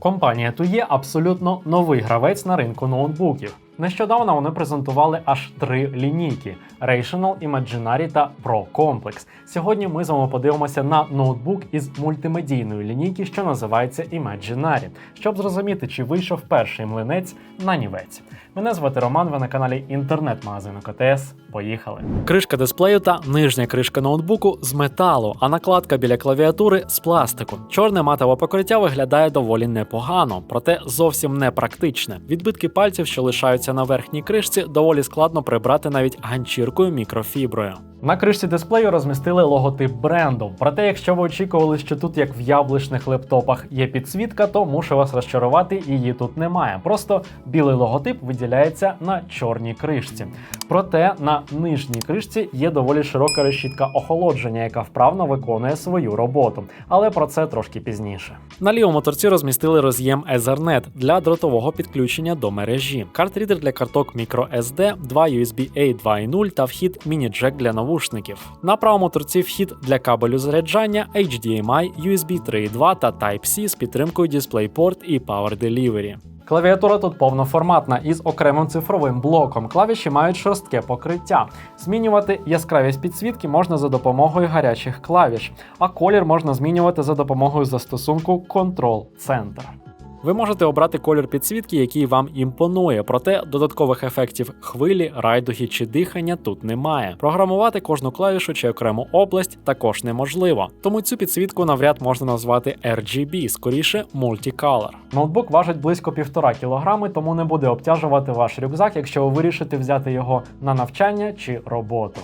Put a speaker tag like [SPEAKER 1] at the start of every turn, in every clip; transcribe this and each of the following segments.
[SPEAKER 1] Компанія TUE абсолютно новий гравець на ринку ноутбуків. Нещодавно вони презентували аж три лінійки: Rational, Imaginary та Pro Complex. Сьогодні ми з вами подивимося на ноутбук із мультимедійної лінійки, що називається Imaginary, щоб зрозуміти, чи вийшов перший млинець на нівець. Мене звати Роман. Ви на каналі інтернет-магазину КТС. Поїхали. Кришка дисплею та нижня кришка ноутбуку з металу, а накладка біля клавіатури з пластику. Чорне матове покриття виглядає доволі непогано, проте зовсім не практичне. Відбитки пальців, що лишаються на верхній кришці, доволі складно прибрати навіть ганчіркою мікрофіброю. На кришці дисплею розмістили логотип бренду. Проте, якщо ви очікували, що тут, як в яблучних лептопах, є підсвітка, то мушу вас розчарувати, її тут немає. Просто білий логотип виділяється на чорній кришці. Проте на нижній кришці є доволі широка решітка охолодження, яка вправно виконує свою роботу. Але про це трошки пізніше. На лівому торці розмістили роз'єм Ethernet для дротового підключення до мережі, картрідер для карток microSD, два USB-A 2.0 та вхід міні-джек для навушників. На правому торці вхід для кабелю заряджання, HDMI, USB 3.2 та Type-C з підтримкою DisplayPort і Power Delivery. Клавіатура тут повноформатна із окремим цифровим блоком. Клавіші мають шорстке покриття. Змінювати яскравість підсвітки можна за допомогою гарячих клавіш, а колір можна змінювати за допомогою застосунку Control Center. Ви можете обрати колір підсвітки, який вам імпонує, проте додаткових ефектів хвилі, райдуги чи дихання тут немає. Програмувати кожну клавішу чи окрему область також неможливо, тому цю підсвітку навряд можна назвати RGB, скоріше Multicolor. Ноутбук важить близько 1,5 кг, тому не буде обтяжувати ваш рюкзак, якщо ви вирішите взяти його на навчання чи роботу.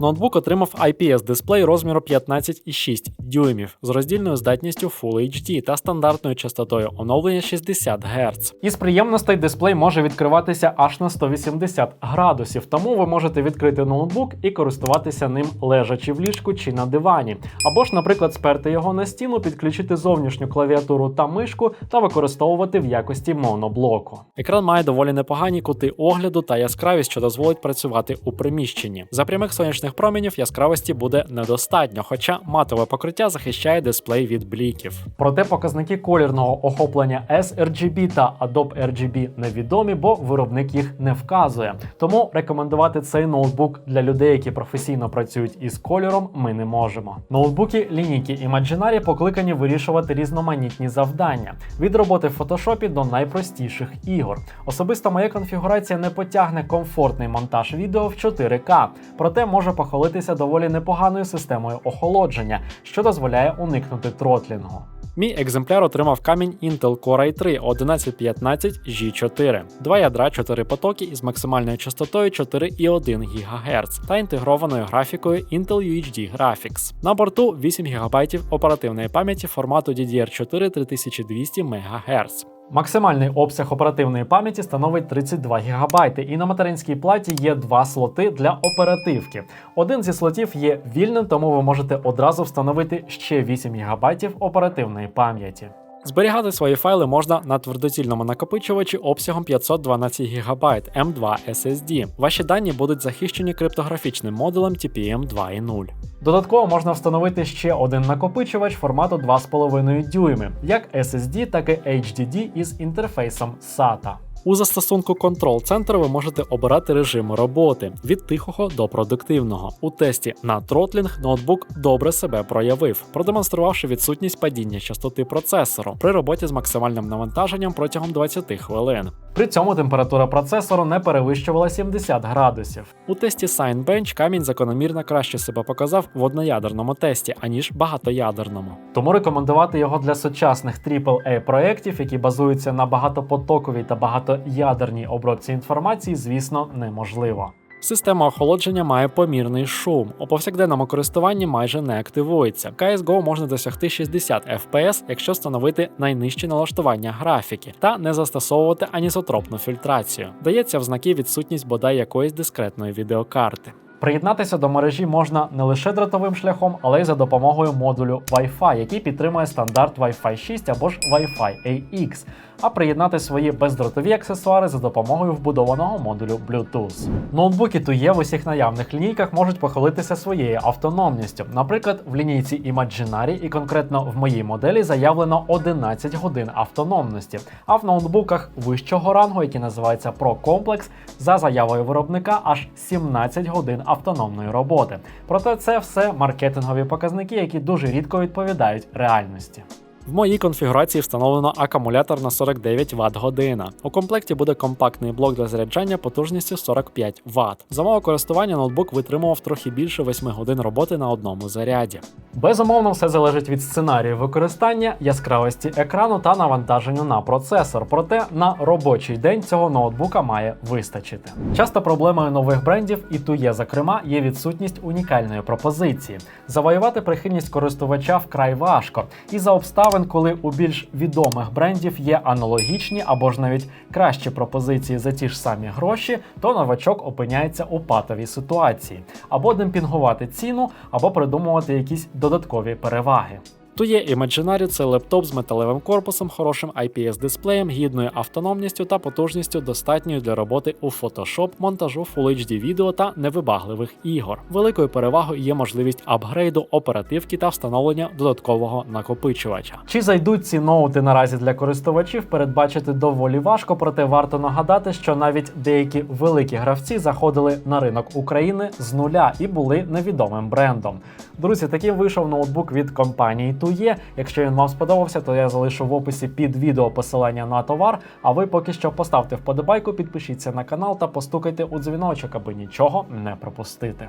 [SPEAKER 1] Ноутбук отримав IPS дисплей розміру 15,6 дюймів з роздільною здатністю Full HD та стандартною частотою оновлення 60 Гц. Із приємностей дисплей може відкриватися аж на 180 градусів, тому ви можете відкрити ноутбук і користуватися ним лежачи в ліжку чи на дивані. Або ж, наприклад, сперти його на стіну, підключити зовнішню клавіатуру та мишку та використовувати в якості моноблоку. Екран має доволі непогані кути огляду та яскравість, що дозволить працювати у приміщенні. За прямих сонячних променів яскравості буде недостатньо, хоча матове покриття захищає дисплей від бліків. Проте показники колірного охоплення sRGB та Adobe RGB невідомі, бо виробник їх не вказує. Тому рекомендувати цей ноутбук для людей, які професійно працюють із кольором, ми не можемо. Ноутбуки лінійки Imaginary покликані вирішувати різноманітні завдання від роботи в фотошопі до найпростіших ігор. Особисто моя конфігурація не потягне комфортний монтаж відео в 4К, проте може похвалитися доволі непоганою системою охолодження, що дозволяє уникнути тротлінгу. Мій екземпляр отримав камінь Intel Core i3 1115G4, два ядра 4 потоки із максимальною частотою 4,1 ГГц та інтегрованою графікою Intel UHD Graphics. На борту 8 ГБ оперативної пам'яті формату DDR4 3200 МГц. Максимальний обсяг оперативної пам'яті становить 32 ГБ, і на материнській платі є два слоти для оперативки. Один зі слотів є вільним, тому ви можете одразу встановити ще 8 ГБ оперативної пам'яті. Зберігати свої файли можна на твердотільному накопичувачі обсягом 512 ГБ M2 SSD. Ваші дані будуть захищені криптографічним модулем TPM 2.0. Додатково можна встановити ще один накопичувач формату 2,5 дюйми, як SSD, так і HDD із інтерфейсом SATA. У застосунку Control Center ви можете обирати режими роботи від тихого до продуктивного. У тесті на тротлінг ноутбук добре себе проявив, продемонструвавши відсутність падіння частоти процесору при роботі з максимальним навантаженням протягом 20 хвилин. При цьому температура процесору не перевищувала 70 градусів. У тесті Signbench камінь закономірно краще себе показав в одноядерному тесті, аніж багатоядерному. Тому рекомендувати його для сучасних AAA проєктів, які базуються на багатопотоковій та багатоядерній обробці інформації, звісно, неможливо. Система охолодження має помірний шум. У повсякденному користуванні майже не активується. В CSGO можна досягти 60 FPS, якщо встановити найнижче налаштування графіки та не застосовувати анізотропну фільтрацію. Дається в знаки відсутність бодай якоїсь дискретної відеокарти. Приєднатися до мережі можна не лише дротовим шляхом, але й за допомогою модулю Wi-Fi, який підтримує стандарт Wi-Fi 6 або ж Wi-Fi AX, а приєднати свої бездротові аксесуари за допомогою вбудованого модулю Bluetooth. Ноутбуки Tuye в усіх наявних лінійках можуть похвалитися своєю автономністю. Наприклад, в лінійці Imaginary і конкретно в моїй моделі заявлено 11 годин автономності, а в ноутбуках вищого рангу, який називається Pro Complex, за заявою виробника аж 17 годин автономної роботи. Проте це все маркетингові показники, які дуже рідко відповідають реальності. В моїй конфігурації встановлено акумулятор на 49 Вт година. У комплекті буде компактний блок для заряджання потужністю 45 Вт. За мого користування ноутбук витримував трохи більше 8 годин роботи на одному заряді. Безумовно, все залежить від сценарію використання, яскравості екрану та навантаженню на процесор. Проте на робочий день цього ноутбука має вистачити. Часто проблемою нових брендів, і ту є, зокрема, є відсутність унікальної пропозиції. Завоювати прихильність користувача вкрай важко, і за обставин, коли у більш відомих брендів є аналогічні або ж навіть кращі пропозиції за ті ж самі гроші, то новачок опиняється у патовій ситуації або демпінгувати ціну, або придумувати якісь додаткові переваги. Тує Imaginary – це лептоп з металевим корпусом, хорошим IPS-дисплеєм, гідною автономністю та потужністю, достатньою для роботи у Photoshop, монтажу Full HD відео та невибагливих ігор. Великою перевагою є можливість апгрейду оперативки та встановлення додаткового накопичувача. Чи зайдуть ці ноути наразі для користувачів, передбачити доволі важко, проте варто нагадати, що навіть деякі великі гравці заходили на ринок України з нуля і були невідомим брендом. Друзі, таким вийшов ноутбук від компанії Tuye. Якщо він вам сподобався, то я залишу в описі під відео посилання на товар. А ви поки що поставте вподобайку, підпишіться на канал та постукайте у дзвіночок, аби нічого не пропустити.